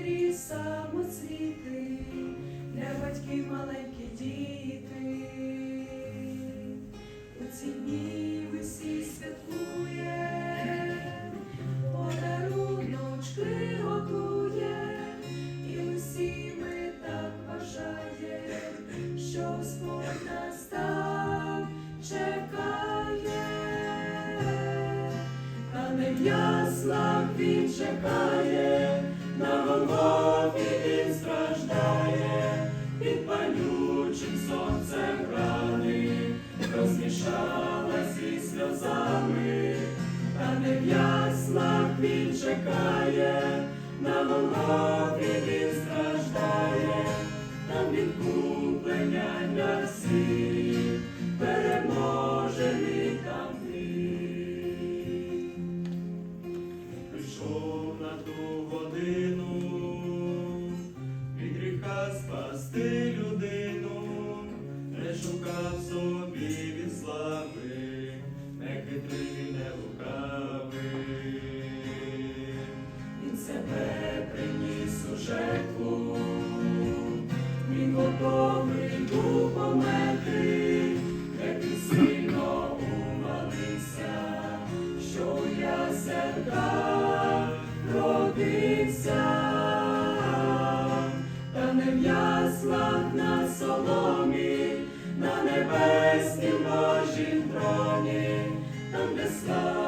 пустирі самоцвіти, для батьків маленькі діти. У ці дні ми всі святкує, подаруночки готує, і усі ми так бажає, що Господь нас так чекає, та не ясла він чекає на Голгофі він страждає, під палючим сонцем рани, розмішалась із сльозами, та не він чекає, на Голгофі він страждає, там відкуплення для переможений там. Прийшов на ту годину, себе приніс у жертву, він готовий був померти, як він сильно умалився, що у ясенка родився, та не в яслах на соломі, на небеснім Божім троні, там, де слава